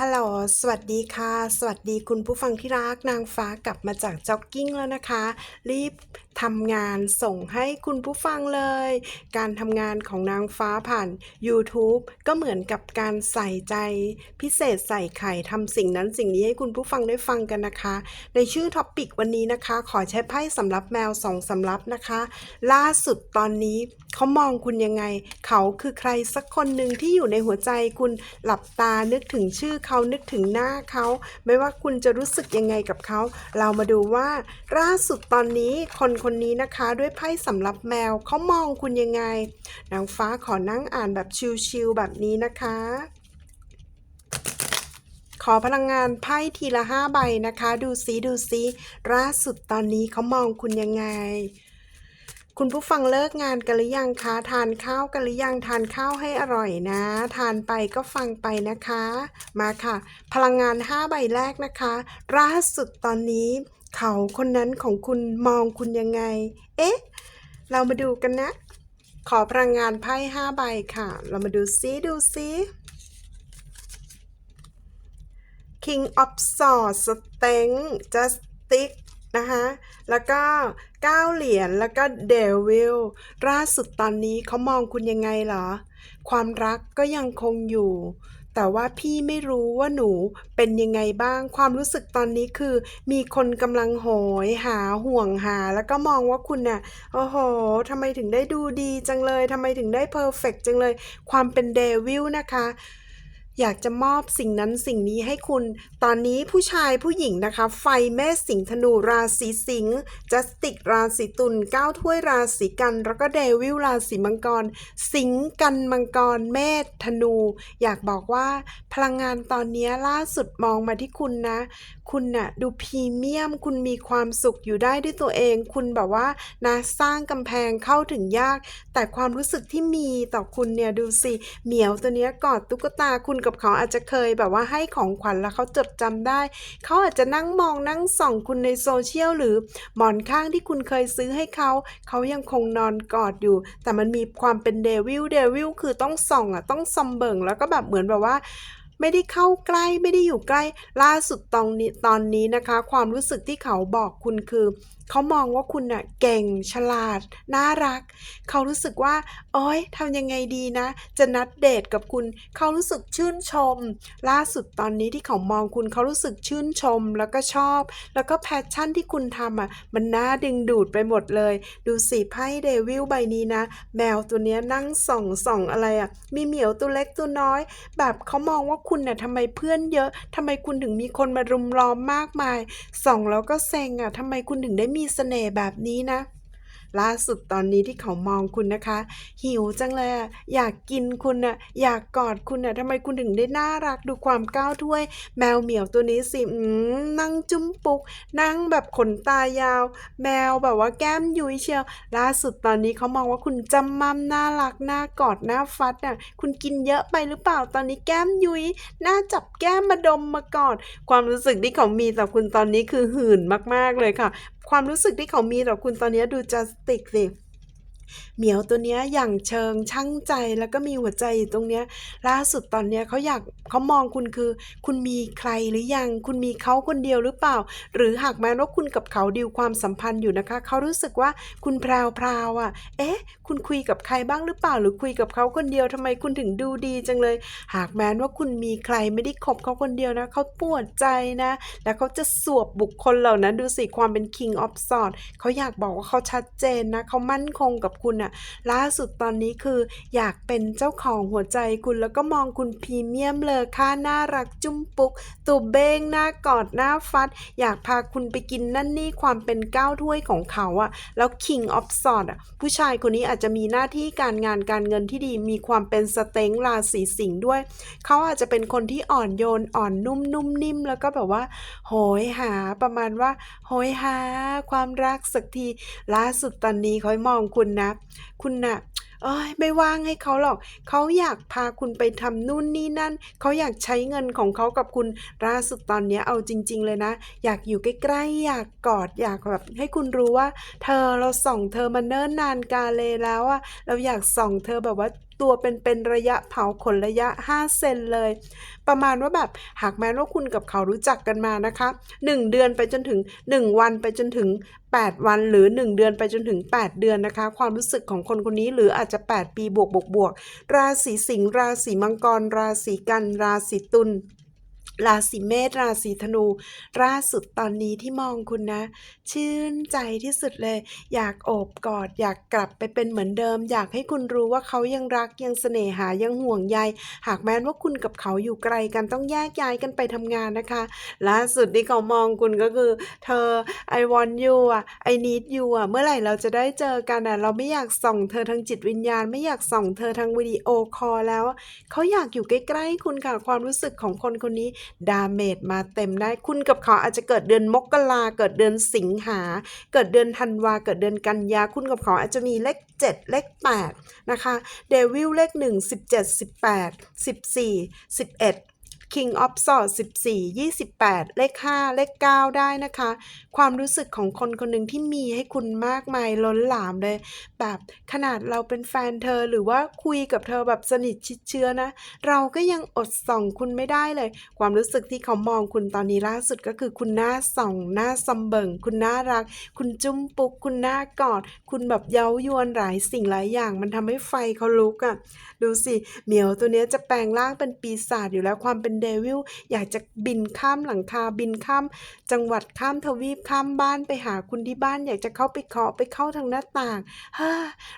ฮัลโหล สวัสดีค่ะ สวัสดีคุณผู้ฟังที่รักนางฟ้ากลับมาจากจ็อกกิ้งแล้วนะคะ รีบ ทำงานส่งให้คุณผู้ฟังเลย การทำงานของนางฟ้าผ่าน YouTube ก็เหมือนกับการใส่ใจ พิเศษใส่ไข่ทำสิ่งนั้นสิ่งนี้ให้คุณผู้ฟังได้ฟังกันนะคะ ในชื่อท็อปปิกวันนี้นะคะ ขอใช้ไพ่สำรับแมวสองสำรับนะคะ ล่าสุดตอนนี้เขามองคุณยังไง เขาคือใครสักคนหนึ่งที่อยู่ในหัวใจคุณหลับตานึกถึงชื่อเขานึกถึงหน้าเขา ไม่ว่าคุณจะรู้สึกยังไงกับเขา เรามาดูว่าล่าสุดตอนนี้คนคนนี้นะคะ ด้วยไพ่สำหรับแมวเขามองคุณยังไง นางฟ้าขอนั่งอ่านแบบชิลๆแบบนี้นะคะ ขอพลังงานไพ่ทีละห้าใบนะคะ ดูซิดูซิล่าสุดตอนนี้เขามองคุณยังไงคุณผู้ฟังเลิกงานกันหรือยังคะ ทานข้าวกันหรือยังทานข้าวให้อร่อยนะ ทานไปก็ฟังไปนะคะ มาค่ะ พลังงาน 5 ใบแรกนะคะล่าสุดตอนนี้ เขาคนนั้นของคุณมองคุณยังไง เอ๊ะ เรามาดูกันนะ ขอพลังงานไพ่5ใบค่ะ เรามาดูซิดูซิ King of Swords สเต็ง Justice นะคะ แล้วก็9เหรียญ แล้วก็ Devil ล่าสุดตอนนี้เขามองคุณยังไงเหรอ ความรักก็ยังคงอยู่ แต่ว่าพี่ไม่รู้ว่าหนูเป็นยังไงบ้าง ความรู้สึกตอนนี้คือ มีคนกำลังโหยหาห่วงหา แล้วก็มองว่าคุณน่ะโอ้โหทำไมถึงได้ดูดีจังเลยทำไมถึงได้เพอร์เฟกจังเลย ความเป็นเดวิลนะคะ อยากจะมอบสิ่งนั้นสิ่งนี้ให้คุณ ตอนนี้ผู้ชายผู้หญิงนะคะ ไฟแม่สิงห์ธนูราศีสิงห์จัสติกราศีตุลก้าถ้วยราศีกัน แล้วก็เดวิลราศีมังกร สิงห์กันมังกรเมษธนู อยากบอกว่าพลังงานตอนนี้ล่าสุดมองมาที่คุณนะคุณน่ะดูพรีเมียม คุณมีความสุขอยู่ได้ด้วยตัวเอง คุณแบบว่านะสร้างกำแพงเข้าถึงยาก แต่ความรู้สึกที่มีต่อคุณเนี่ยดูสิเหมียวตัวเนี้ยกอดตุ๊กตาคุณกับเขาอาจจะเคยแบบว่าให้ของขวัญแล้วเขาจดจำได้ เขาอาจจะนั่งมองนั่งส่องคุณในโซเชียลหรือหมอนข้างที่คุณเคยซื้อให้เขา เขายังคงนอนกอดอยู่ แต่มันมีความเป็นเดวิลเดวิลคือต้องส่องอะต้องซอมเบิงแล้วก็แบบเหมือนแบบว่า ไม่ได้เข้าใกล้ไม่ได้อยู่ใกล้ ล่าสุดตอนนี้ตอนนี้นะคะ ความรู้สึกที่เขาบอกคุณคือ เขามองว่าคุณน่ะเก่งฉลาด น่ารัก เขารู้สึกว่า โอ๊ยทำยังไงดีนะ จะนัดเดทกับคุณเขารู้สึกชื่นชม ล่าสุดตอนนี้ที่เขามองคุณเขารู้สึกชื่นชมแล้วก็ชอบ แล้วก็แพชชั่นที่คุณทำอะ มันน่าดึงดูดไปหมดเลย ดูสิไพ่เดวิลใบนี้นะ แมวตัวเนี้ยนั่งส่องส่องอะไรอะ มีเหมียวตัวเล็กตัวน้อย แบบเขามองว่าคุณน่ะทำไมเพื่อนเยอะทำไมคุณถึงมีคนมารุมล้อมมากมายส่องแล้วก็เซ็งอะทำไมคุณถึงได้มีเสน่ห์แบบนี้นะ ล่าสุดตอนนี้ที่เขามองคุณนะคะ หิวจังเลยอยากกินคุณน่ะอยากกอดคุณน่ะทำไมคุณถึงได้น่ารักดูความก้าวถ้วย แมวเหมียวตัวนี้สินั่งจุ้มปุก นั่งแบบขนตายาว แมวแบบว่าแก้มยุ้ยเชียว ล่าสุดตอนนี้เขามองว่าคุณจำมั่มน่ารักน่ากอดน่าฟัดน่ะคุณกินเยอะไปหรือเปล่าตอนนี้แก้มยุ้ยน่าจับแก้มมาดมมากอด ความรู้สึกที่เขามีต่อคุณตอนนี้คือหื่นมากๆเลยค่ะ ความรู้สึกที่เขามีต่อคุณตอนนี้ดูจัสติกสิ เหมียวตัวเนี้ยอย่างเชิงช่างใจแล้วก็มีหัวใจอยู่ตรงเนี้ย ล่าสุดตอนเนี้ยเขาอยากเขามองคุณคือ คุณมีใครหรือยัง คุณมีเขาคนเดียวหรือเปล่า หรือหากแม้ว่าคุณกับเขาดีลความสัมพันธ์อยู่นะคะ เขารู้สึกว่าคุณแพรวพราวๆอะ เอ๊ะ คุณคุยกับใครบ้างหรือเปล่า หรือคุยกับเขาคนเดียวทำไมคุณถึงดูดีจังเลย หากแม้ว่าคุณมีใครไม่ได้คบเขาคนเดียวนะเขาปวดใจนะ แล้วเขาจะสวบบุคคลเหล่านั้นดูสิความเป็น King of Swords เขาอยากบอกว่าเขาชัดเจนนะเขามั่นคงกับคุณอะล่าสุดตอนนี้คืออยากเป็นเจ้าของหัวใจคุณแล้วก็มองคุณพรีเมียมเลอค่าน่ารักจุ้มปุกตัวเบ้งหน้ากอดหน้าฟัด อยากพาคุณไปกินนั่นนี่ความเป็นก้าวถ้วยของเขาอะแล้ว King of Swords อะผู้ชายคนนี้อาจจะมีหน้าที่การงานการเงินที่ดีมีความเป็นสเต็งราศีสิงห์ด้วย เขาอาจจะเป็นคนที่อ่อนโยนอ่อนนุ่มนุ่มนิ่มแล้วก็แบบว่า โหยหาประมาณว่า โหยหา ความรักสักทีล่าสุดตอนนี้เขามองคุณนะคุณน่ะเอ้ยไม่ว่างให้เขาหรอก เขาอยากพาคุณไปทำนู่นนี่นั่น เขาอยากใช้เงินของเขากับคุณล่าสุดตอนนี้เอาจริง ๆ เลยนะ อยากอยู่ใกล้ๆ อยากกอด อยากแบบให้คุณรู้ว่า เธอเราส่องเธอมาเนิ่นนานกาเลแล้วอะเราอยากส่องเธอแบบว่า ตัวเป็นๆระยะเผาขนระยะ 5 เซนเลย ประมาณว่าแบบหากแม้ว่าคุณกับเขารู้จักกันมานะคะ 1 เดือนไปจนถึง 1 วันไปจนถึง 8 วันหรือ 1 เดือนไปจนถึง 8 เดือนนะคะ ความรู้สึกของคนคนนี้หรืออาจจะ 8 ปีบวกบวกบวกราศีสิงห์ราศีมังกร ราศีกัน ราศีตุล ราศีเมษราศีธนูล่าสุดตอนนี้ที่มองคุณนะ ชื่นใจที่สุดเลย อยากโอบกอด อยากกลับไปเป็นเหมือนเดิม อยากให้คุณรู้ว่าเขายังรักยังเสน่หายังห่วงใย หากแม้นว่าคุณกับเขาอยู่ไกลกันต้องแยกย้ายกันไปทำงานนะคะล่าสุดที่เขามองคุณก็คือ เธอ I want you อะ I need you อะเมื่อไหร่เราจะได้เจอกันอะเราไม่อยากส่องเธอทางจิตวิญญาณ ไม่อยากส่องเธอทางวิดีโอคอลแล้ว เขาอยากอยู่ใกล้ๆคุณค่ะความรู้สึกของคนคนนี้ดาเมจมาเต็มได้ คุณกับเขาอาจจะเกิดเดือนมกราเกิดเดือนสิงหา เกิดเดือนธันวา เกิดเดือนกันยา คุณกับเขาอาจจะมีเลข 7 เลข 8 นะคะ เดวิลเลข 1 17 18 14 11 King of Swords 14 28 เลข 5 เลข 9 ได้นะคะ ความรู้สึกของคนคนหนึ่งที่มีให้คุณมากมายล้นหลามเลย แบบขนาดเราเป็นแฟนเธอหรือว่าคุยกับเธอแบบสนิทชิดเชื้อนะ เราก็ยังอดส่องคุณไม่ได้เลย ความรู้สึกที่เขามองคุณตอนนี้ล่าสุดก็คือคุณหน้าส่องหน้าซำเบิงคุณน่ารัก คุณจุ้มปุก คุณหน้ากอด คุณแบบเย้ายวนหลายสิ่งหลายอย่าง มันทำให้ไฟเขาลุกอะ่ะ ดูสิเหมียวตัวเนี้ยจะแปลงร่างเป็นปีศาจอยู่แล้วความเป็นเดวิลอยากจะบินข้ามหลังคาบินข้าม จังหวัดข้ามทวีปข้ามบ้านไปหาคุณที่บ้าน อยากจะเข้าไปเคาะไปเข้าทางหน้าต่างฮ่า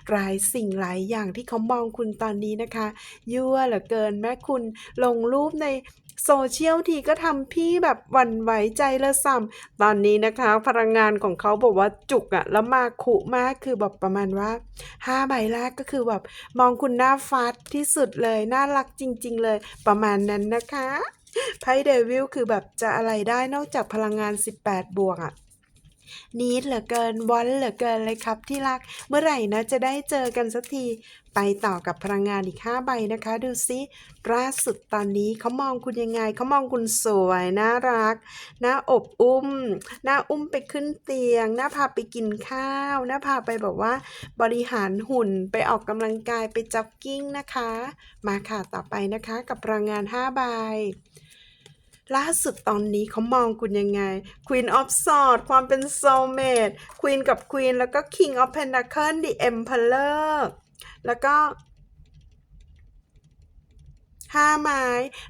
หลายสิ่งหลายอย่างที่เขามองคุณตอนนี้นะคะยั่วเหลือเกินแม่คุณลงรูปในโซเชียลทีก็ทำพี่แบบหวั่นไหวใจละซ้ำตอนนี้นะคะ พลังงานของเขาบอกว่าจุกอะแล้วมาขุมากคือแบบประมาณว่าห้าใบแรกก็คือแบบมองคุณหน้าฟัดที่สุดเลย น่ารักจริง ๆ เลยประมาณนั้นนะคะไพ่เดวิลคือแบบจะอะไรได้นอกจากพลังงาน 18 บวกอะ นิดเหลือเกินวอนเหลือเกินเลยครับที่รัก เมื่อไหร่นะจะได้เจอกันสักที ไปต่อกับพลังงานอีก 5 ใบนะคะ ดูซิล่าสุดตอนนี้เขามองคุณยังไง เขามองคุณสวยน่ารักน่าอบอุ้มน่าอุ้มไปขึ้นเตียงน่าพาไปกินข้าวน่าพาไปแบบว่า บริหารหุ่นไปออกกำลังกายไปจ็อกกิ้งนะคะ มาค่ะต่อไปนะคะ กับพลังงาน 5 ใบ ล่าสุดตอนนี้เขามองคุณยังไง Queen of Swords ความเป็น Soulmate Queen กับ Queen แล้วก็ King of Pentacles The Emperor แล้วก็ห้าไม้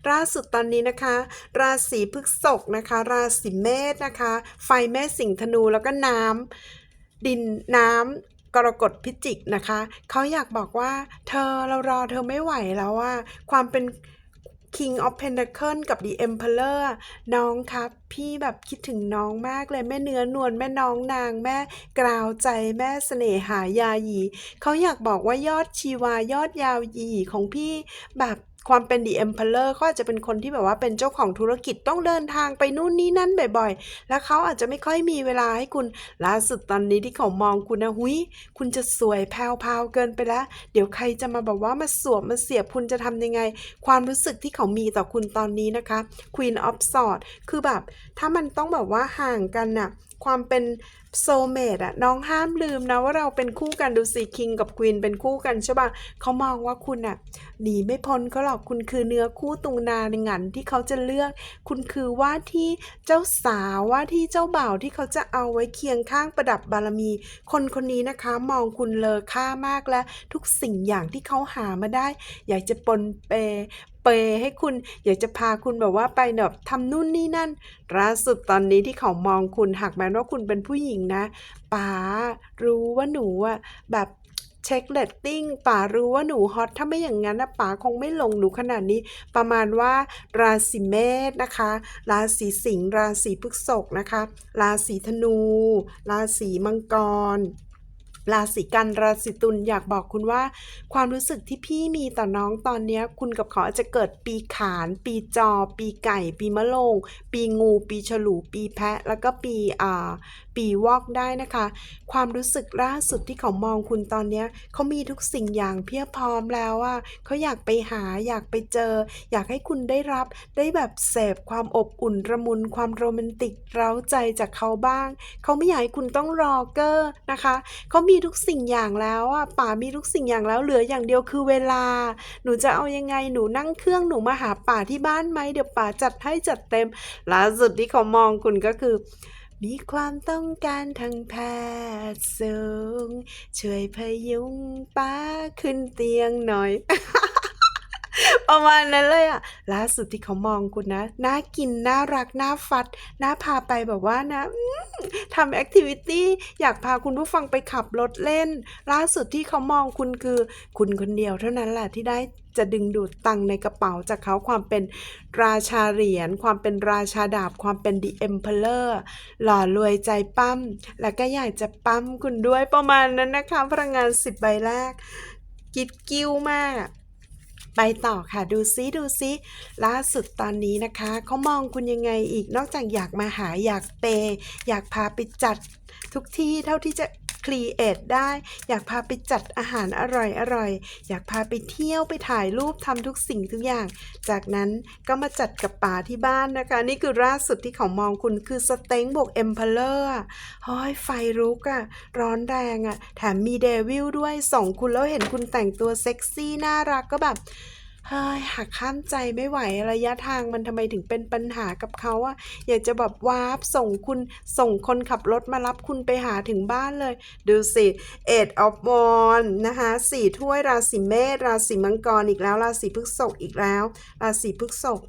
ล่าสุดตอนนี้นะคะ ราศีพฤษภนะคะ ราศีเมษนะคะ ไฟแม่สิงห์ธนูแล้วก็น้ำดินน้ำกรกฎพิจิกนะคะ เขาอยากบอกว่า เธอเรารอเธอไม่ไหวแล้วว่า ความเป็น King of Pentacle กับ The Emperor น้องครับ พี่แบบคิดถึงน้องมากเลยแม่เนื้อนวลแม่น้องนางแม่กราวใจแม่เสน่หายาหยีเขาอยากบอกว่ายอดชีวายอดยาวหยีของพี่แบบ ความเป็น The Emperor เขาอาจจะเป็นคนที่แบบว่าเป็นเจ้าของธุรกิจต้องเดินทางไปนู่นนี่นั่นบ่อยๆ แล้วเขาอาจจะไม่ค่อยมีเวลาให้คุณล่าสุดตอนนี้ที่เขามองคุณนะหุยคุณจะสวยแพรวๆเกินไปแล้ว เดี๋ยวใครจะมาแบบว่ามาสวมมาเสียบคุณจะทำยังไง ความรู้สึกที่เขามีต่อคุณตอนนี้นะคะ Queen of Swords คือแบบ ถ้ามันต้องแบบว่าห่างกันน่ะความเป็นโซเมดอะน้องห้ามลืมนะว่าเราเป็นคู่กันดูสิคิงกับควีนเป็นคู่กันใช่ปะเขามองว่าคุณอะหนีไม่พ้นเขาหรอกคุณคือเนื้อคู่ตุงนาในงันที่เขาจะเลือก คุณคือว่าที่เจ้าสาวว่าที่เจ้าบ่าวที่เขาจะเอาไว้เคียงข้างประดับบารมี คนคนนี้นะคะมองคุณเลอค่ามากและทุกสิ่งอย่างที่เขาหามาได้ อยากจะปนเป ปย์ให้คุณอยากจะพาคุณแบบว่าไปแบบทำนู่นนี่นั่นล่าสุดตอนนี้ที่เขามองคุณหากแม้ว่าคุณเป็นผู้หญิงนะป๋ารู้ว่าหนูอะแบบเช็คเลตติ้งป๋ารู้ว่าหนูฮอตถ้าไม่อย่างนั้นนะป๋าคงไม่ลงหนูขนาดนี้ ประมาณว่า ราศีเมษนะคะ ราศีสิงห์ราศีพฤษภนะคะ ราศีธนู ราศีมังกร ราศีกันราศีตุลอยากบอกคุณว่า ความรู้สึกที่พี่มีต่อน้องตอนเนี้ยคุณกับเขาอาจจะเกิดปีขาน ปีจอ ปีไก่ ปีมะโรงปีงู ปีฉลู ปีแพะ แล้วก็ปีอ่า ปีวอกได้นะคะ ความรู้สึกล่าสุดที่เขามองคุณตอนเนี้ยเขามีทุกสิ่งอย่างเพียบพร้อมแล้วอะเขาอยากไปหาอยากไปเจอ อยากให้คุณได้รับได้แบบเสพความอบอุ่นระมุนความโรแมนติกเร้าใจจากเขาบ้าง เขาไม่อยากให้คุณต้องรอเกอร์นะคะเขามีทุกสิ่งอย่างแล้วอะป๋ามีทุกสิ่งอย่างแล้วเหลืออย่างเดียวคือเวลา หนูจะเอายังไงหนูนั่งเครื่องหนูมาหาป๋าที่บ้านไหมเดี๋ยวป๋าจัดให้จัดเต็มล่าสุดที่เขามองคุณก็คือ มีความต้องการทางแพทย์สูง ช่วยพยุงป้าขึ้นเตียงหน่อย ประมาณนั้นเลยอะล่าสุดที่เขามองคุณนะ น่ากิน น่ารัก น่าฟัด น่าพาไปแบบว่านะทำแอคทิวิตี้อยากพาคุณผู้ฟังไปขับรถเล่น ล่าสุดที่เขามองคุณคือ คุณคนเดียวเท่านั้นแหละที่ได้ จะดึงดูดตังในกระเป๋าจากเขาความเป็นราชาเหรียญความเป็นราชาดาบความเป็น The Emperor หล่อรวยใจปั้ม แล้วก็อยากจะปั้มคุณด้วยประมาณนั้นนะคะพลังงานสิบใบแรกกิดกิ้วมากไปต่อค่ะดูซิดูซิล่าสุดตอนนี้นะคะเขามองคุณยังไงอีกนอกจากอยากมาหาอยากเปย์อยากพาไปจัดทุกที่เท่าที่จะ ครีเอทได้ อยากพาไปจัดอาหารอร่อยอร่อยอยากพาไปเที่ยวไปถ่ายรูปทำทุกสิ่งทุกอย่าง จากนั้นก็มาจัดกับป๋าที่บ้านนะคะ นี่คือล่าสุดที่เขามองคุณคือสเต็งบวกเอ็มเพลเลอร์เฮ้ยไฟรุกอะร้อนแรงอะแถมมีเดวิลด้วยส่องคุณแล้วเห็นคุณแต่งตัวเซ็กซี่น่ารักก็แบบ เฮ้ยหักข้ามใจไม่ไหวระยะทางมันทำไมถึงเป็นปัญหากับเขาอะอยากจะแบบวาร์ปส่งคุณส่งคนขับรถมารับคุณไปหาถึงบ้านเลย ดูสิเอ็ดออฟมอนนะคะสี่ถ้วยราศีเมษราศีมังกรอีกแล้ว ราศีพฤษภอีกแล้ว ราศีพฤษภ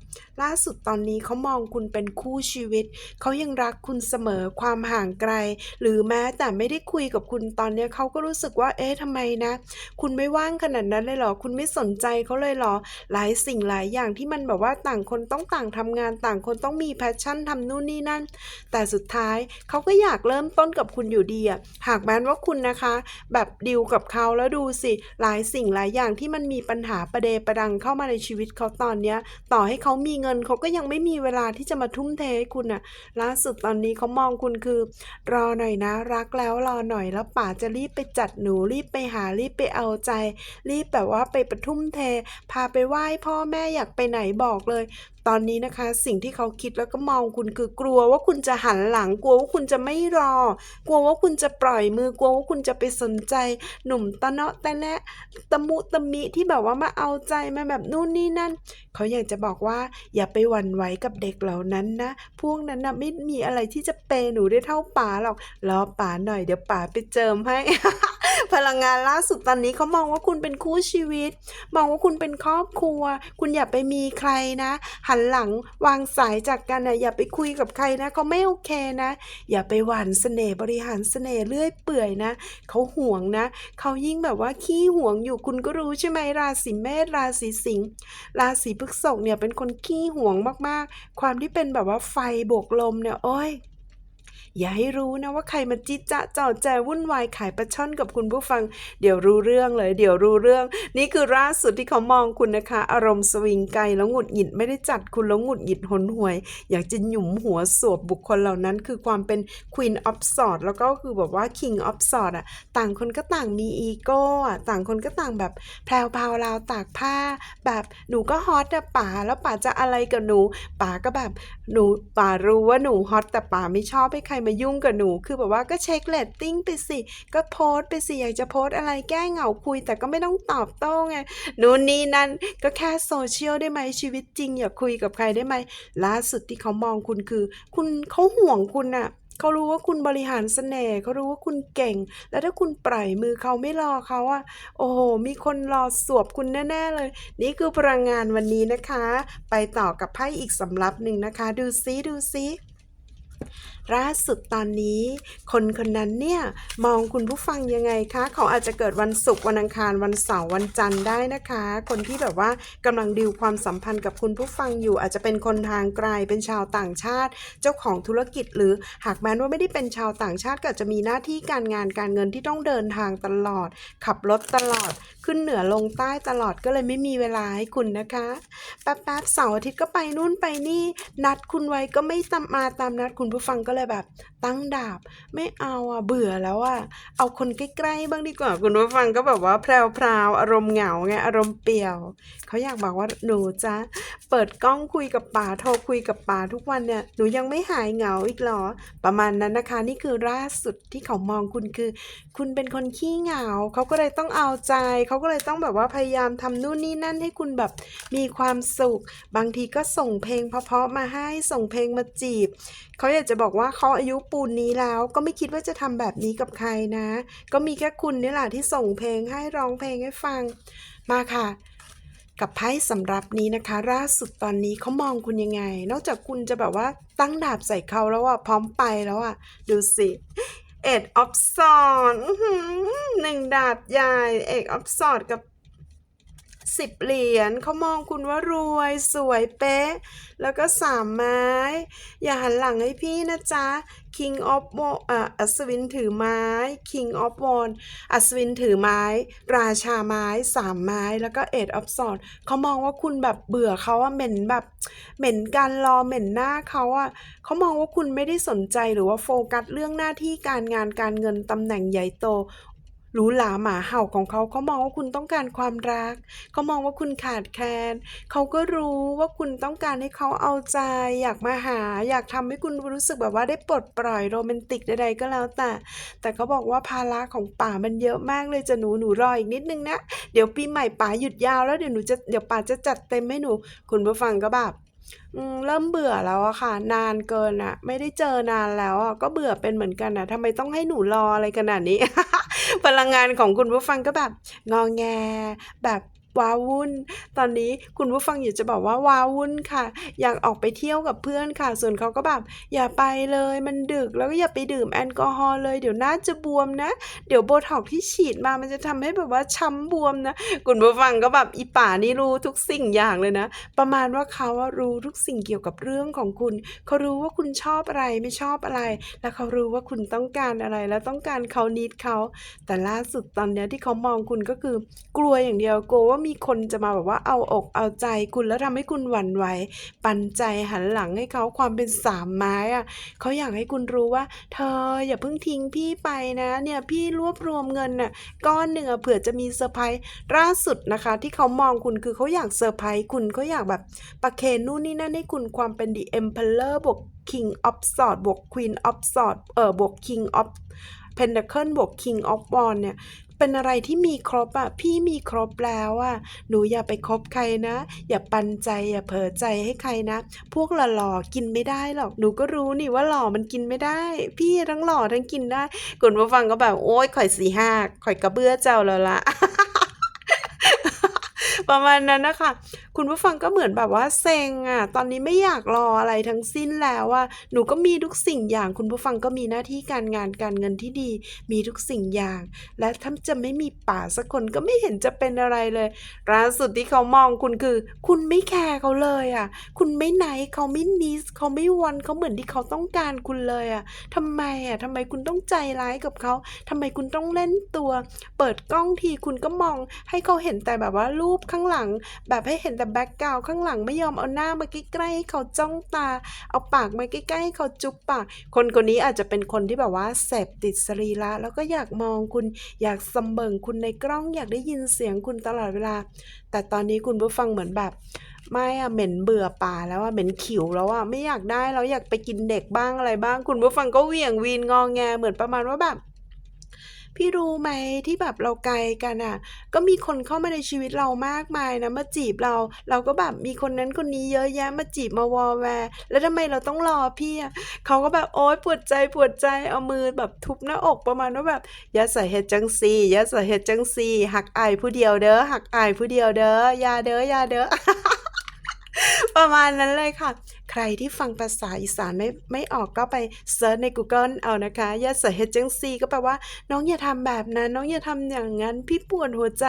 ล่าสุดตอนนี้เขามองคุณเป็นคู่ชีวิต เขายังรักคุณเสมอความห่างไกล หรือแม้แต่ไม่ได้คุยกับคุณตอนเนี้ยเขาก็รู้สึกว่า เอ๊ะทำไมนะ คุณไม่ว่างขนาดนั้นเลยเหรอ คุณไม่สนใจเขาเลยเหรอ หลายสิ่งหลายอย่างที่มันแบบว่าต่างคนต้องต่างทำงานต่างคนต้องมีแพชชั่นทำนู่นนี่นั่น แต่สุดท้ายเขาก็อยากเริ่มต้นกับคุณอยู่ดีอะหากแม้นว่าคุณนะคะ แบบดิวกับเขาแล้วดูสิ หลายสิ่งหลายอย่างที่มันมีปัญหาประเดประดังเข้ามาในชีวิตเขาตอนเนี้ย ต่อให้เขามีเงินเขาก็ยังไม่มีเวลาที่จะมาทุ่มเทให้คุณอะล่าสุดตอนนี้เขามองคุณคือ รอหน่อยนะ รักแล้วรอหน่อยแล้วป๋าจะรีบไปจัดหนูรีบไปหารีบไปเอาใจ รีบแบบว่าไปประทุ่มเท พาไปไหว้พ่อแม่อยากไปไหนบอกเลยตอนนี้นะคะสิ่งที่เขาคิดแล้วก็มองคุณคือกลัวว่าคุณจะหันหลังกลัวว่าคุณจะไม่รอ กลัวว่าคุณจะปล่อยมือกลัวว่าคุณจะไปสนใจ หนุ่มตะเนาะตะแนะตะมุตะมิที่แบบว่ามาเอาใจมาแบบนู่นนี่นั่น เขาอยากจะบอกว่าอย่าไปหวั่นไหวกับเด็กเหล่านั้นนะ พวกนั้นนะไม่มีอะไรที่จะเปหนูได้เท่าป๋าหรอกรอป๋าหน่อยเดี๋ยวป๋าไปเจิมให้ พลังงานล่าสุดตอนนี้เขามองว่าคุณเป็นคู่ชีวิต มองว่าคุณเป็นครอบครัว คุณอย่าไปมีใครนะ หันหลังวางสายจากกันนะอย่าไปคุยกับใครนะเขาไม่โอเคนะ อย่าไปหวานเสน่ห์บริหารเสน่ห์เลื่อยเปื่อยนะเขาห่วงนะเขายิ่งแบบว่าขี้ห่วงอยู่คุณก็รู้ใช่ไหมราศีเมษราศีสิงห์ราศีพฤษภเนี่ยเป็นคนขี้ห่วงมากๆ ความที่เป็นแบบว่าไฟบวกลมเนี่ยโอ้ย อย่าให้รู้นะว่าใครมาจิจะจ่อแจวุ่นวายขายปลาช่อนกับคุณผู้ฟัง เดี๋ยวรู้เรื่องเลย เดี๋ยวรู้เรื่อง นี่คือล่าสุดที่เขามองคุณนะคะ อารมณ์สวิงไกลแล้วหงุดหงิดไม่ได้จัดคุณแล้วหงุดหงิดหนหวย อยากจะหยุมหัวสวบบุคคลเหล่านั้น คือความเป็น Queen of Swords แล้วก็คือแบบว่า King of Swords อะต่างคนก็ต่างมีอีโก้อะต่างคนก็ต่างแบบแพรวพาวราวตากผ้า แบบหนูก็ฮอตอะป๋าแล้วป๋าจะอะไรกับหนูป๋าก็แบบหนูป๋ารู้ว่าหนูฮอตแต่ป๋าไม่ชอบให้ใครมายุ่งกับหนู คือแบบว่าก็เช็คเรตติ้งไปสิ ก็โพสต์ไปสิ อยากจะโพสต์อะไรแก้เหงาคุย แต่ก็ไม่ต้องตอบโต้ไงนู่นนี่นั่นก็แค่โซเชียลได้ไหมชีวิตจริง อย่าคุยกับใครได้ไหมล่าสุดที่เขามองคุณคือ คุณเขาห่วงคุณอะเขารู้ว่าคุณบริหารเสน่ห์เขารู้ว่าคุณเก่ง แล้วถ้าคุณปล่อยมือเขาไม่รอเขาอะโอ้โห มีคนรอสวบคุณแน่ๆเลย นี่คือพลังงานวันนี้นะคะ ไปต่อกับไพ่อีกสำรับหนึ่งนะคะ ดูซิดูซิ ล่าสุดตอนนี้ คนคนนั้นเนี่ยมองคุณผู้ฟังยังไงคะเขาอาจจะเกิดวันศุกร์วันอังคารวันเสาร์วันจันทร์ได้นะคะ คนที่แบบว่ากำลังดิวความสัมพันธ์กับคุณผู้ฟังอยู่ อาจจะเป็นคนทางไกลเป็นชาวต่างชาติ เจ้าของธุรกิจ หรือหากแม้ว่าไม่ได้เป็นชาวต่างชาติก็อาจจะมีหน้าที่การงานการเงินที่ต้องเดินทางตลอด ขับรถตลอดขึ้นเหนือลงใต้ตลอดก็เลยไม่มีเวลาให้คุณนะคะแป๊บๆเสาร์อาทิตย์ก็ไปนู่นไปนี่ นัดคุณไว้ก็ไม่ตามมาตามนัดคุณคุณผู้ฟังก็เลยแบบ ตั้งดาบ ไม่เอาอะเบื่อแล้วอะเอาคนใกล้ๆบ้างดีกว่าคุณผู้ฟังก็แบบว่าแพรวๆอารมณ์เหงาไงอารมณ์เปี่ยว เขาอยากบอกว่าหนูจ๊ะเปิดกล้องคุยกับป๋าโทรคุยกับป๋าทุกวันเนี่ยหนูยังไม่หายเหงาอีกเหรอ ประมาณนั้นนะคะ นี่คือล่าสุดที่เขามองคุณคือ คุณเป็นคนขี้เหงาเขาก็เลยต้องเอาใจเขาก็เลยต้องแบบว่าพยายามทำนู่นนี่นั่นให้คุณแบบมีความสุข บางทีก็ส่งเพลงเพราะๆมาให้ส่งเพลงมาจีบเขาอยากจะบอกว่าเขาอายุปูนนี้แล้ว ก็ไม่คิดว่าจะทำแบบนี้กับใครนะ ก็มีแค่คุณนี่แหละที่ส่งเพลงให้ร้องเพลงให้ฟังมาค่ะกับไพ่สำหรับนี้นะคะล่าสุดตอนนี้เขามองคุณยังไง นอกจากคุณจะแบบว่าตั้งดาบใส่เขาแล้วอะพร้อมไปแล้วอะดูสิเอ็ดออฟสอดหนึ่งดาบใหญ่เอกออฟสอดกับ สิบเหรียญเขามองคุณว่ารวยสวยเป๊ะ แล้วก็สามไม้ อย่าหันหลังให้พี่นะจ๊ะ King of w a อะอัศวินถือไม้ King of w a n อัศวินถือไม้ ราชาไม้สามไม้ แล้วก็ Eight of s w o r d เขามองว่าคุณแบบเบื่อเขาอะเหม็นแบบเหม็นการรอเหม็นหน้าเขาอะเขามองว่าคุณไม่ได้สนใจหรือว่าโฟกัสเรื่องหน้าที่การงานการเงินตำแหน่งใหญ่โต หรูหราหมาเห่าของเขาเขามองว่าคุณต้องการความรัก เขามองว่าคุณขาดแคลนเขาก็รู้ว่าคุณต้องการให้เขาเอาใจ อยากมาหา อยากทำให้คุณรู้สึกแบบว่าได้ปลดปล่อยโรแมนติกใดๆก็แล้วแต่ แต่เขาบอกว่าภาระของป่ามันเยอะมากเลยจะหนูหนูรออีกนิดนึงนะเดี๋ยวปีใหม่ป่าหยุดยาวแล้วเดี๋ยวหนูจะเดี๋ยวป่าจะจัดเต็มให้หนู คุณผู้ฟังก็แบบเริ่มเบื่อแล้วอะค่ะ นานเกินอะไม่ได้เจอนานแล้วอะก็เบื่อเป็นเหมือนกันอะทำไมต้องให้หนูรออะไรขนาดนี้ พลังงานของคุณผู้ฟังก็แบบงอแงแบบ ว้าวุ่น ตอนนี้คุณผู้ฟังอยากจะบอกว่าว้าวุ่นค่ะ อยากออกไปเที่ยวกับเพื่อนค่ะ ส่วนเขาก็แบบอย่าไปเลยมันดึกแล้วก็อย่าไปดื่มแอลกอฮอล์เลย เดี๋ยวน้าจะบวมนะ เดี๋ยวโบท็อกที่ฉีดมามันจะทำให้แบบว่าช้ำบวมนะ คุณผู้ฟังก็แบบอีป่านี่รู้ทุกสิ่งอย่างเลยนะ ประมาณว่าเขารู้ทุกสิ่งเกี่ยวกับเรื่องของคุณ เขารู้ว่าคุณชอบอะไรไม่ชอบอะไร และเขารู้ว่าคุณต้องการอะไร และต้องการเขานิดเขา แต่ล่าสุดตอนเนี้ยที่เขามองคุณก็คือกลัวอย่างเดียวกลัวว่ามีีคนจะมาแบบว่าเอาอกเอาใจคุณแล้วทำให้คุณหวั่นไหวปันใจหันหลังให้เขาความเป็นสามไม้อะเขาอยากให้คุณรู้ว่า เธออย่าเพิ่งทิ้งพี่ไปนะเนี่ยพี่รวบรวมเงินน่ะก้อนหนึ่งอะเผื่อจะมีเซอร์ไพรส์ล่าสุดนะคะ ที่เขามองคุณคือเขาอยากเซอร์ไพรส์คุณเขาอยากแบบประเคนนู่นนี่นั่นให้คุณความเป็น The Emperor บวก King of Sword บวก Queen of Sword เออบวก King of Pentacle บวก King of Wand เนี่ย เป็นอะไรที่มีครบอะพี่มีครบแล้วอะหนูอย่าไปคบใครนะ อย่าปันใจอย่าเผลอใจให้ใครนะ พวกหล่อๆกินไม่ได้หรอกหนูก็รู้นี่ว่าหล่อมันกินไม่ได้ พี่ทั้งหล่อทั้งกินได้คุณผู้ฟังก็แบบโอ๊ยข่อยสี่ห้าข่อยกระเบื้อเจ้าแล้วละ ประมาณนั้นนะคะคุณผู้ฟังก็เหมือนแบบว่าเซ็งอะ ตอนนี้ไม่อยากรออะไรทั้งสิ้นแล้วอะหนูก็มีทุกสิ่งอย่าง คุณผู้ฟังก็มีหน้าที่การงานการเงินที่ดี มีทุกสิ่งอย่าง และถ้าจะไม่มีป่าสักคนก็ไม่เห็นจะเป็นอะไรเลยล่าสุดที่เขามองคุณคือ คุณไม่แคร์เขาเลยอะ คุณไม่ไหนเขาไม่นิสเขาไม่วันเขาเหมือนที่เขาต้องการคุณเลยอะทำไมอะทำไมคุณต้องใจร้ายกับเขาทำไมคุณต้องเล่นตัว เปิดกล้องทีคุณก็มองให้เขาเห็นแต่แบบว่ารูปข้างางหลัง แบบให้เห็นแต่แบ็กกราวข้างหลังไม่ยอมเอาหน้ามาใกล้ๆให้เขาจ้องตา เอาปากมาใกล้ๆให้เขาจุ๊บปาก คนคนนี้อาจจะเป็นคนที่แบบว่าเสพติดสรีระแล้วก็อยากมองคุณอยากสำเบิงคุณในกล้องอยากได้ยินเสียงคุณตลอดเวลา แต่ตอนนี้คุณผู้ฟังเหมือนแบบไม่อะเหม็นเบื่อป่าแล้วอะเหม็นขิวแล้วอะไม่อยากได้แล้วอยากไปกินเด็กบ้างอะไรบ้าง คุณผู้ฟังก็เหวี่ยงวีนงองแงเหมือนประมาณว่าแบบ พี่รู้ไหมที่แบบเราไกลกันอะ ก็มีคนเข้ามาในชีวิตเรามากมายนะมาจีบเรา เราก็แบบมีคนนั้นคนนี้เยอะแยะมาจีบมาวอลแวร์แล้วทำไมเราต้องรอพี่อะเขาก็แบบโอ๊ยปวดใจปวดใจเอามือแบบทุบหน้าอกประมาณว่าแบบอย่าใส่เห็ดจังซีอย่าใส่เห็ดจังซีหักอายผู้เดียวเด้อหักอายผู้เดียวเด้อยาเด้อยาเด้อ ประมาณนั้นเลยค่ะ ใครที่ฟังภาษาอีสานไม่ไม่ออกก็ไปเซิร์ชใน Google เอานะคะอย่าเสิร์ชเฮจังซีก็แปลว่า น้องอย่าทำแบบนั้น น้องอย่าทำอย่างนั้น พี่ปวดหัวใจ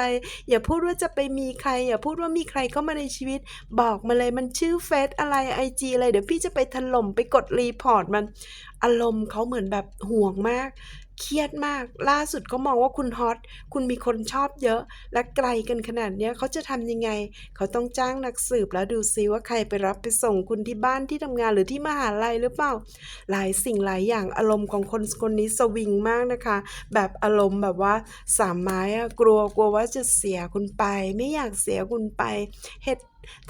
อย่าพูดว่าจะไปมีใคร อย่าพูดว่ามีใครเข้ามาในชีวิต บอกมาเลยมันชื่อเฟซอะไรไอจีอะไร เดี๋ยวพี่จะไปถล่มไปกดรีพอร์ตมัน อารมณ์เขาเหมือนแบบห่วงมาก เครียดมาก ล่าสุดเขามองว่าคุณฮอต คุณมีคนชอบเยอะ และไกลกันขนาดเนี้ยเขาจะทำยังไง เขาต้องจ้างนักสืบแล้วดูซิว่าใครไปรับไปส่งคุณที่บ้านที่ทำงานหรือที่มหาลัยหรือเปล่า หลายสิ่งหลายอย่างอารมณ์ของคนคนนี้สวิงมากนะคะ แบบอารมณ์แบบว่าสามไม้กลัวกลัวว่าจะเสียคุณไป ไม่อยากเสียคุณไปเฮ็ด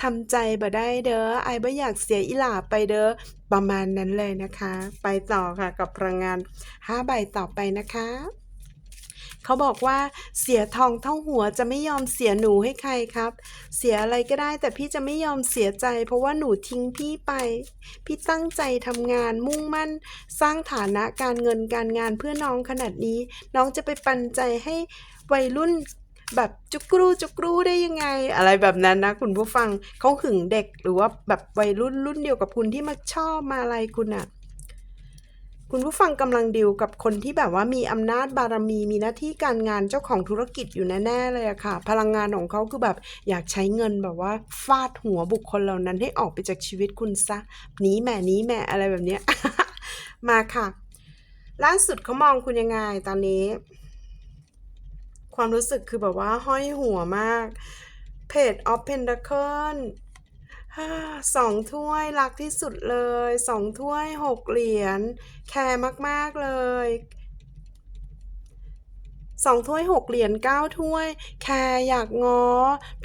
ทำใจบ่ได้เด้อไอ้บ่อยากเสียอีหลาไปเด้อประมาณนั้นเลยนะคะ ไปต่อค่ะกับพลังงาน5ใบต่อไปนะคะเขาบอกว่าเสียทองเท่าหัวจะไม่ยอมเสียหนูให้ใครครับ เสียอะไรก็ได้แต่พี่จะไม่ยอมเสียใจ เพราะว่าหนูทิ้งพี่ไป พี่ตั้งใจทำงานมุ่งมั่น สร้างฐานะการเงินการงานเพื่อน้องขนาดนี้ น้องจะไปปันใจให้วัยรุ่น แบบจุกรูจุกรูได้ยังไง อะไรแบบนั้นนะ คุณผู้ฟังเขาหึงเด็กหรือว่าแบบวัยรุ่นรุ่นเดียวกับคุณที่มาชอบมาอะไรคุณอะคุณผู้ฟังกำลังดิวกับคนที่แบบว่ามีอำนาจบารมีมีหน้าที่การงานเจ้าของธุรกิจอยู่แน่ๆเลยอะค่ะ พลังงานของเขาคือแบบอยากใช้เงินแบบว่าฟาดหัวบุคคลเหล่านั้นให้ออกไปจากชีวิตคุณซะหนีแหม่นี้แหม่อะไรแบบเนี้ย มาค่ะ ล่าสุดเขามองคุณยังไงตอนนี้ ความรู้สึกคือแบบว่าห้อยหัวมากเพจออฟเพนด c เคิลสองถ้วยรักที่สุดเลยสองถ้วยหกเหรียญแคร์มาก ๆ เลย สองถ้วยหกเหรียญเก้าถ้วย แคร์อยากงอ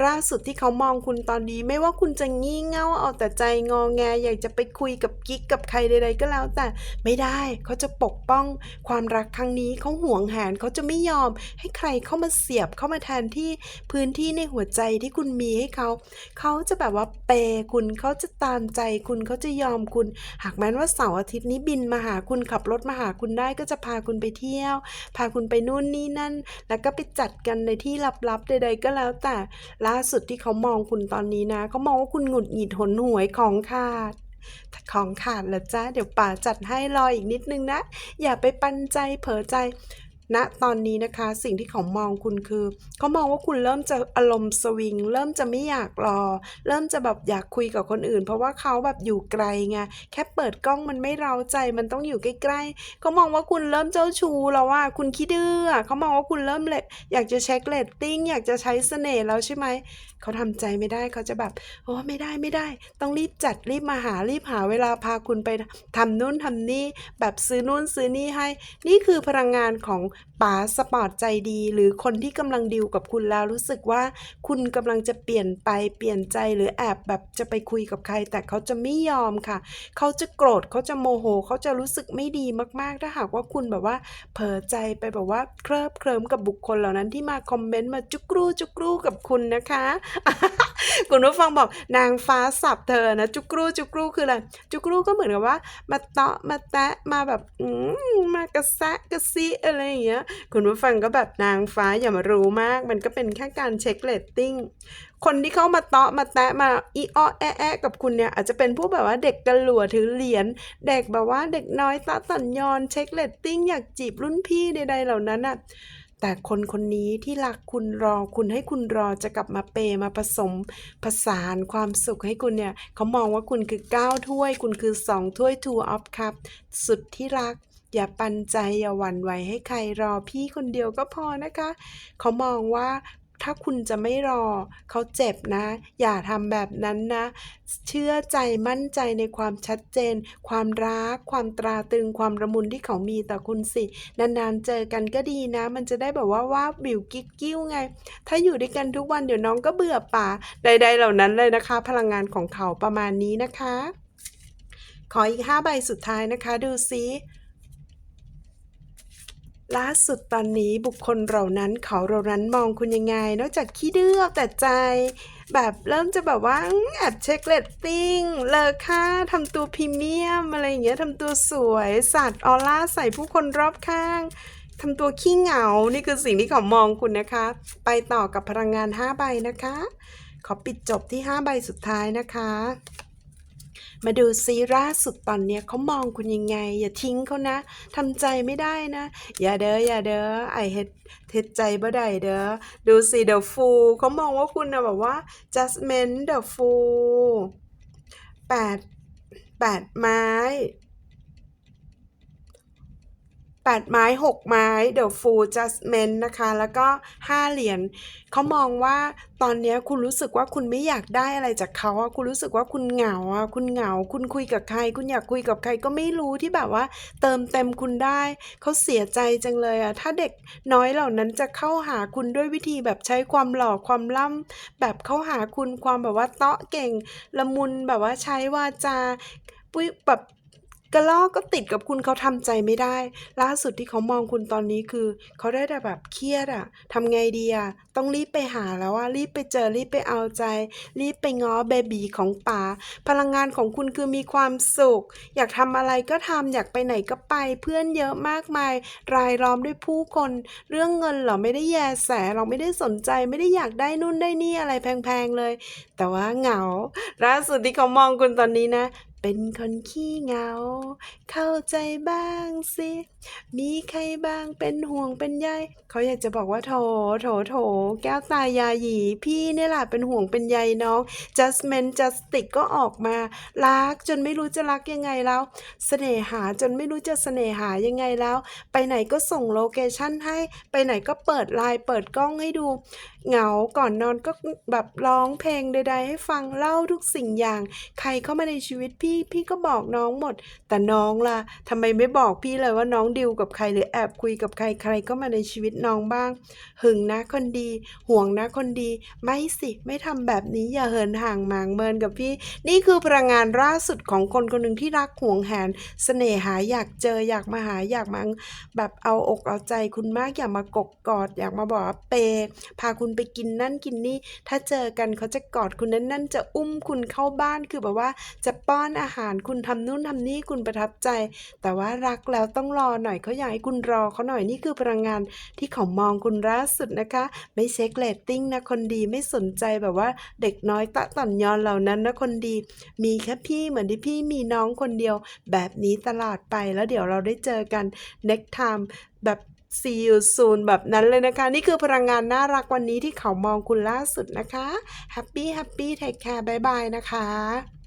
ล่าสุดที่เขามองคุณตอนนี้ ไม่ว่าคุณจะงี่เง่าเอาแต่ใจงอแง อยากจะไปคุยกับกิ๊กกับใครใดๆก็แล้วแต่ไม่ได้เขาจะปกป้องความรักครั้งนี้เขาห่วงแหนเขาจะไม่ยอม ให้ใครเข้ามาเสียบเข้ามาแทนที่พื้นที่ในหัวใจที่คุณมีให้เขา เขาจะแบบว่าเปคุณเขาจะตามใจคุณเขาจะยอมคุณ หากแม้นว่าเสาร์อาทิตย์นี้บินมาหาคุณขับรถมาหาคุณได้ก็จะพาคุณไปเที่ยว พาคุณไปนู่นนี่นั่นแล้วก็ไปจัดกันในที่ลับๆใด ๆ ก็แล้วแต่ล่าสุดที่เขามองคุณตอนนี้นะเขามองว่าคุณหงุดหงิดหนหวยของขาดของขาดละจ้าเดี๋ยวป่าจัดให้รออีกนิดนึงนะ อย่าไปปันใจเผลอใจ ณตอนนี้นะคะสิ่งที่เขามองคุณคือเขามองว่าคุณเริ่มจะอารมณ์สวิง เริ่มจะไม่อยากรอ เริ่มจะแบบอยากคุยกับคนอื่น เพราะว่าเขาแบบอยู่ไกลไงแค่เปิดกล้องมันไม่เราใจมันต้องอยู่ใกล้ๆเขามองว่าคุณเริ่มเจ้าชู้แล้วว่าคุณคิดดื้อเขามองว่าคุณเริ่มเลอยากจะเช็คเลตติ้งอยากจะใช้เสน่ห์แล้วใช่ไหม เขาทำใจไม่ได้เขาจะแบบโอ้ไม่ได้ไม่ได้ ต้องรีบจัดรีบมาหารีบหาเวลาพาคุณไปทำนู่นทำนี่ แบบซื้อนู่นซื้อนี่ให้ นี่คือพลังงานของป๋าสปอร์ตใจดี หรือคนที่กำลังดิวกับคุณแล้วรู้สึกว่า คุณกำลังจะเปลี่ยนไปเปลี่ยนใจหรือแอบแบบจะไปคุยกับใคร แต่เขาจะไม่ยอมค่ะ เขาจะโกรธเขาจะโมโห เขาจะรู้สึกไม่ดีมากๆ ถ้าหากว่าคุณแบบว่า เผลอใจไปแบบว่าเคลิบเคลิ้มกับบุคคลเหล่านั้นที่มาคอมเมนต์มาจุกรูจุกรูกับคุณนะคะคุณผู้ฟังบอกนางฟ้าสับเธอนะจุกรูจุกรูคืออะไรจุกรูก็เหมือนกับว่า มาเตาะมาแตะมาแบบอมากระแซะกระซิอะไรอย่างเงี้ยคุณผู้ฟังก็แบบนางฟ้าอย่ามารู้มาก มันก็เป็นแค่การเช็คเรตติ้งคนที่เข้ามาเตาะมาแตะมาอีออแอะแอะกับคุณเนี่ยอาจจะเป็นผู้แบบว่าเด็กกระหลัวถือเหรียญเด็กแบบว่าเด็กน้อยตะตันยอนเช็คเรตติ้งอยากจีบรุ่นพี่ใดๆเหล่านั้นน่ะ แต่คนคนนี้ที่รักคุณรอคุณให้คุณรอจะกลับมาเปมาผสมผสานความสุขให้คุณเนี่ยเขามองว่าคุณคือ 9 ถ้วย คุณคือ 2 ถ้วย two of cup สุดที่รักอย่าปันใจอย่าหวั่นไหวให้ใครรอพี่คนเดียวก็พอนะคะ เขามองว่า ถ้าคุณจะไม่รอเขาเจ็บนะ อย่าทำแบบนั้นนะ เชื่อใจมั่นใจในความชัดเจน ความรัก ความตราตรึงความระมุนที่เขามีต่อคุณสิ นานๆเจอกันก็ดีนะ มันจะได้แบบว่าว่าบวิวกิ๊กกิ้วไง ถ้าอยู่ด้วยกันทุกวันเดี๋ยวน้องก็เบื่อป่าใดๆเหล่านั้นเลยนะคะ พลังงานของเขาประมาณนี้นะคะ ขออีก 5 ใบสุดท้ายนะคะ ดูซิ ล่าสุดตอนนี้บุคคลเหล่านั้นเขาเหล่านั้นมองคุณยังไง นอกจากขี้ดื้อแต่ใจ แบบเริ่มจะแบบว่าแอบเช็คเรตติ้งเลอค่าทำตัวพรีเมียมอะไรอย่างเงี้ยทำตัวสวยสัตว์ออร่าใส่ผู้คนรอบข้างทำตัวขี้เหงา นี่คือสิ่งที่เขามองคุณนะคะ ไปต่อกับพลังงาน 5 ใบนะคะ ขอปิดจบที่ 5 ใบสุดท้ายนะคะ มาดูซีล่าสุดตอนเนี้ยเขามองคุณยังไง อย่าทิ้งเขานะทำใจไม่ได้นะ อย่าเด้ออย่าเด้อไอเฮ็ดเฮ็ดใจบ่ได้เด้อดูสิเดอะฟูเขามองว่าคุณนะแบบว่า judgment the fool แปดแปดไม้ 8 ไม้ 6 ไม้ The Full Judgment นะคะ แล้วก็ 5 เหรียญเขามองว่าตอนนี้คุณรู้สึกว่าคุณไม่อยากได้อะไรจากเขาอะคุณรู้สึกว่าคุณเหงาอะคุณเหงา คุณคุยกับใคร คุณอยากคุยกับใครก็ไม่รู้ที่แบบว่า เติมเต็มคุณได้เขาเสียใจจังเลยอะถ้าเด็กน้อยเหล่านั้นจะเข้าหาคุณด้วยวิธีแบบใช้ความหล่อความล่ำแบบเข้าหาคุณความแบบว่าเตาะเก่งละมุนแบบว่าใช้วาจาปุ้ยแบบ กระลอกก็ติดกับคุณเขาทำใจไม่ได้ ล่าสุดที่เขามองคุณตอนนี้คือ เขาได้แต่แบบเครียดอะทำไงดีอะต้องรีบไปหาแล้วอะรีบไปเจอรีบไปเอาใจ รีบไปง้อเบบีของป๋าพลังงานของคุณคือมีความสุข อยากทำอะไรก็ทำอยากไปไหนก็ไป เพื่อนเยอะมากมาย รายล้อมด้วยผู้คน เรื่องเงินเหรอไม่ได้แยแสเราไม่ได้สนใจไม่ได้อยากได้นู่นได้นี่อะไรแพงๆเลย แต่ว่าเหงาล่าสุดที่เขามองคุณตอนนี้นะ เป็นคนขี้เหงา เข้าใจบ้างสิ มีใครบ้างเป็นห่วงเป็นใยเขาอยากจะบอกว่าโถ โถ โถ แก้วตายาหยี พี่เนี่ยแหละเป็นห่วงเป็นใยน้อง judgment justice ก็ออกมา รักจนไม่รู้จะรักยังไงแล้ว เสน่หาจนไม่รู้จะเสน่หายังไงแล้ว ไปไหนก็ส่งโลเคชั่นให้ ไปไหนก็เปิดไลน์เปิดกล้องให้ดู เหงาก่อนนอนก็แบบร้องเพลงใดๆให้ฟังเล่าทุกสิ่งอย่าง ใครเข้ามาในชีวิตพี่พี่ก็บอกน้องหมด แต่น้องล่ะทำไมไม่บอกพี่เลยว่าน้องดิวกับใครหรือแอบคุยกับใครใครก็มาในชีวิตน้องบ้าง หึงนะคนดี ห่วงนะคนดี ไม่สิไม่ทำแบบนี้อย่าเหินห่างหมางเมินกับพี่ นี่คือพลังงานล่าสุดของคนคนหนึ่งที่รักห่วงแหนเสน่หาอยากเจออยากมาหาอยากมาแบบเอาอกเอาใจคุณมากอยากมากกกอด อยากมาบอกว่าเปย์พาคุณไปกินนั่นกินนี่ ถ้าเจอกันเขาจะกอดคุณนั่นนั่นจะอุ้มคุณเข้าบ้านคือแบบว่าจะป้อนอาาหารคุณทำนู่นทำนี่คุณประทับใจ แต่ว่ารักแล้วต้องรอหน่อยเขาอยากให้คุณรอเขาหน่อยนี่คือพลังงานที่เขามองคุณล่าสุดนะคะ ไม่เช็คเรตติ้งนะคนดีไม่สนใจแบบว่าเด็กน้อยตะต่อนยอนเหล่านั้นนะคนดี มีแค่พี่เหมือนที่พี่มีน้องคนเดียว แบบนี้ตลอดไปแล้วเดี๋ยวเราได้เจอกัน next time แบบ see you soon แบบนั้นเลยนะคะ นี่คือพลังงานน่ารักวันนี้ที่เขามองคุณล่าสุดนะคะ happy happy take care บายบายนะคะ